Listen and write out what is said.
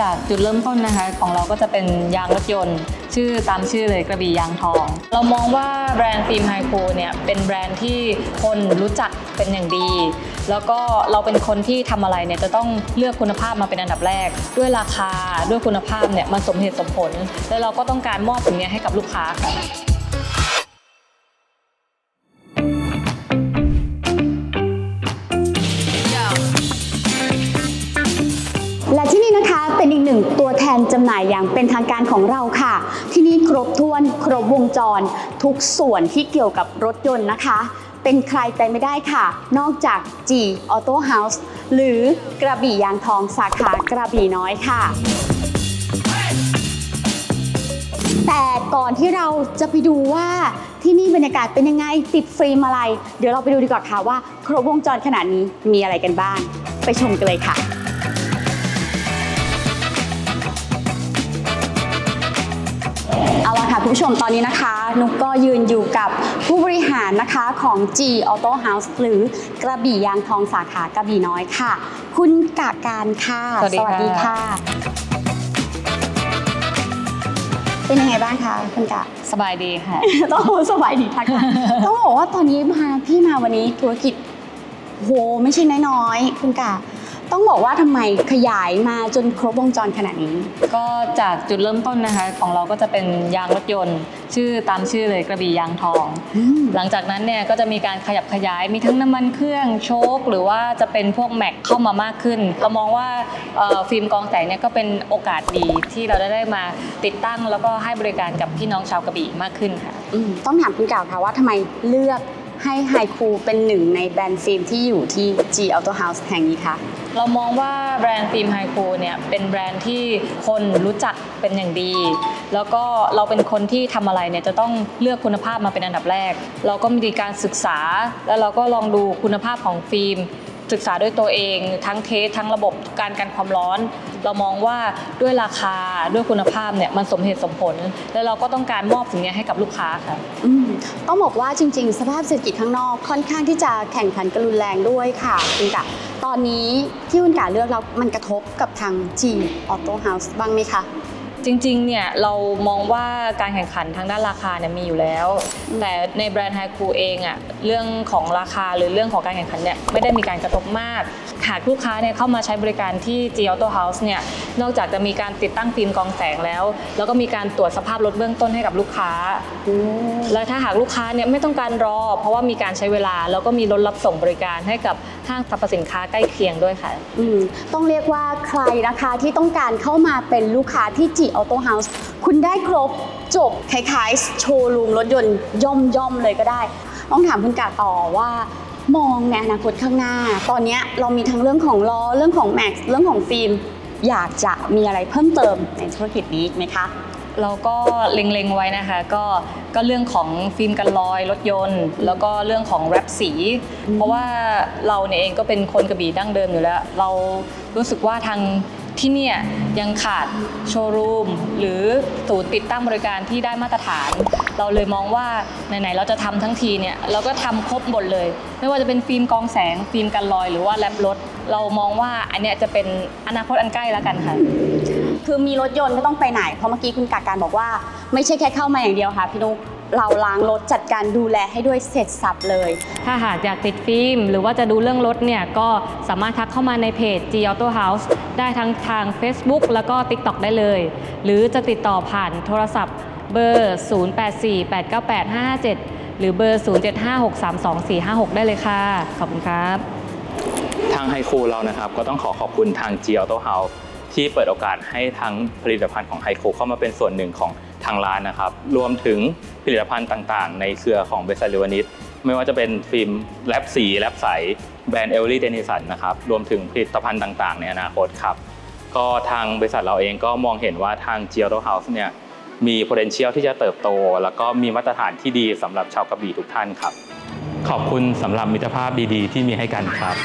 จากจุดเริ่มต้นนะคะ ของเราก็จะเป็นยางรถยนต์ ชื่อตามชื่อเลยกระบี่ยางทอง เรามองว่าแบรนด์ฟิล์มไฮคูเนี่ยเป็นแบรนด์ที่คนรู้จักเป็นอย่างดี แล้วก็เราเป็นคนที่ทำอะไรเนี่ยจะต้องเลือกคุณภาพมาเป็นอันดับแรก ด้วยราคาด้วยคุณภาพเนี่ยมันสมเหตุสมผล แล้วเราก็ต้องการมอบสิ่งนี้ให้กับลูกค้าค่ะและที่ นะคะเป็นอีกหนึ่งตัวแทนจำหน่ายอย่างเป็นทางการของเราค่ะ ที่นี่ครบถ้วนครบวงจร ทุกส่วนที่เกี่ยวกับรถยนต์นะคะ เป็นใครไปไม่ได้ค่ะ นอกจาก G Auto House หรือกระบี่ยางทองสาขากระบี่น้อยค่ะแต่ก่อนที่เราจะไปดูว่าที่นี่บรรยากาศเป็นยังไงติดฟิล์มอะไร เดี๋ยวเราไปดูดีกว่าค่ะว่า ครบวงจรขนาดนี้มีอะไรกันบ้าง ไปชมกันเลยค่ะ ค่ะคุณผู้ชมตอนนี้นะคะ นุกก็ยืนอยู่กับผู้บริหารนะคะของ G Auto House หรือกระบี่ยางทองสาขากระบี่น้อยค่ะ คุณกาการค่ะ สวัสดีค่ะค่ะเป็นยังไงบ้างคะคุณกะ สบายดีค่ะ ต้องสบายดีทักค่ะ ต้องบอกว่าตอนนี้มาพี่มาวันนี้ธุรกิจโหไม่ใช่น้อยๆคุณกะ ต้องบอกว่าทำไมขยายมาจนครบวงจรขนาดนี้ ก็จากจุดเริ่มต้นนะคะ ของเราก็จะเป็นยางรถยนต์ ชื่อตามชื่อเลยกระบี่ยางทอง หลังจากนั้นเนี่ยก็จะมีการขยับขยายมีทั้งน้ำมันเครื่องโชคหรือว่าจะเป็นพวกแม็กเข้ามามากขึ้น เรามองว่าเอ่อฟิล์มกรองแสงเนี่ยก็เป็นโอกาสดีที่เราได้มาติดตั้งแล้วก็ให้บริการกับพี่น้องชาวกระบี่มากขึ้นค่ะอืมต้องถามคุณกล่าวค่ะว่าทำไมเลือกให้ไฮคูเป็นหนึ่งในแบรนด์ฟิล์มที่อยู่ที่ G Auto House แห่งนี้คะ เรามองว่าแบรนด์ฟิล์มไฮคูเนี่ยเป็นแบรนด์ที่คนรู้จักเป็นอย่างดี แล้วก็เราเป็นคนที่ทำอะไรเนี่ยจะต้องเลือกคุณภาพมาเป็นอันดับแรก เราก็มีการศึกษา แล้วเราก็ลองดูคุณภาพของฟิล์ม ศึกษาด้วยตัวเอง ทั้งเทสทั้งระบบการกันความร้อน เรามองว่าด้วยราคาด้วยคุณภาพเนี่ยมันสมเหตุสมผล แล้วเราก็ต้องการมอบสิ่งนี้ให้กับลูกค้าค่ะต้องบอกว่าจริง ๆ สภาพเศรษฐกิจข้างนอกค่อนข้างที่จะแข่งขันกันรุนแรงด้วยค่ะคุณกะตอนนี้ที่คุณกะเลือกแล้วมันกระทบกับทาง G Auto House บ้างไหมคะ จริงๆ เนี่ยเรามองว่าการแข่งขันทางด้านราคาเนี่ยมีอยู่แล้ว แต่ในแบรนด์ไฮคูเองอะเรื่องของราคาหรือเรื่องของการแข่งขันเนี่ยไม่ได้มีการกระทบมาก หากลูกค้าเนี่ยเข้ามาใช้บริการที่ G Auto House เนี่ยนอกจากจะมีการติดตั้งฟิล์มกรองแสงแล้ว แล้วก็มีการตรวจสภาพรถเบื้องต้นให้กับลูกค้า และถ้าหากลูกค้าเนี่ยไม่ต้องการรอ เพราะว่ามีการใช้เวลา แล้วก็มีรถรับส่งบริการให้กับห้างสรรพสินค้าใกล้เคียงด้วยค่ะ อืมต้องเรียกว่าใครนะคะที่ต้องการเข้ามาเป็นลูกค้าที่ G Auto House คุณได้ครบจบคล้ายๆ โชว์รูมรถยนต์ย่อมย่อมๆเลยก็ได้ ต้องถามคุณกาต่อว่ามองในอนาคตข้างหน้า ตอนนี้เรามีทั้งเรื่องของล้อเรื่องของแม็กซ์เรื่องของฟิล์มอยากจะมีอะไรเพิ่มเติมในธุรกิจนี้ไหมคะเราก็เล็งๆไว้นะคะก็ก็เรื่องของฟิล์มกันรอยรถยนต์ แล้วก็เรื่องของแรปสี เพราะว่าเราเนี่ยเองก็เป็นคนกระบี่ดั้งเดิมอยู่แล้ว เรารู้สึกว่าทาง ที่เนี่ยยังขาดโชว์รูมหรือศูนย์ติดตั้งบริการที่ได้มาตรฐาน เราเลยมองว่าไหนๆเราจะทำทั้งทีเนี่ยเราก็ทำครบหมดเลย ไม่ว่าจะเป็นฟิล์มกรองแสง ฟิล์มกันรอย หรือว่าแรปรถ เรามองว่าอันเนี้ยจะเป็นอนาคตอันใกล้แล้วกันค่ะ คือมีรถยนต์ไม่ต้องไปไหน เพราะเมื่อกี้คุณกาการบอกว่า ไม่ใช่แค่เข้ามาอย่างเดียวค่ะพี่นุกเราล้างรถจัดการดูแลให้ด้วยเสร็จสับเลย ถ้าหากอยากติดฟิล์ม หรือว่าจะดูเรื่องรถเนี่ย ก็สามารถทักเข้ามาในเพจ G Auto House ได้ทั้งทาง Facebook แล้วก็ TikTok ได้เลย หรือจะติดต่อผ่านโทรศัพท์เบอร์ 0848985557 หรือเบอร์ 0756324456 ได้เลยค่ะ ขอบคุณครับ ทางไฮคูเรานะครับ ก็ต้องขอขอบคุณทาง G Auto House ที่เปิดโอกาสให้ทั้งผลิตภัณฑ์ของไฮคูเข้ามาเป็นส่วนหนึ่งของทางร้านนะครับ รวมถึงผลิตภัณฑ์ต่างๆ ในเครือของเบริษัทลิวานิดไม่ว่าจะเป็นฟิล์มแลบสีแลบใส แบรนด์เอลลี่เดนิสันนะครับรวมถึงผลิตภัณฑ์ต่างๆ ในอนาคตครับก็ทางบริษัทเราเองก็มองเห็นว่าทางเจียโรเฮาส์เนี่ยมี potential ที่จะเติบโต แล้วก็มีมาตรฐานที่ดีสำหรับชาวกระบี่ทุกท่านครับ ขอบคุณสำหรับมิตรภาพดีๆ ที่มีให้กันครับ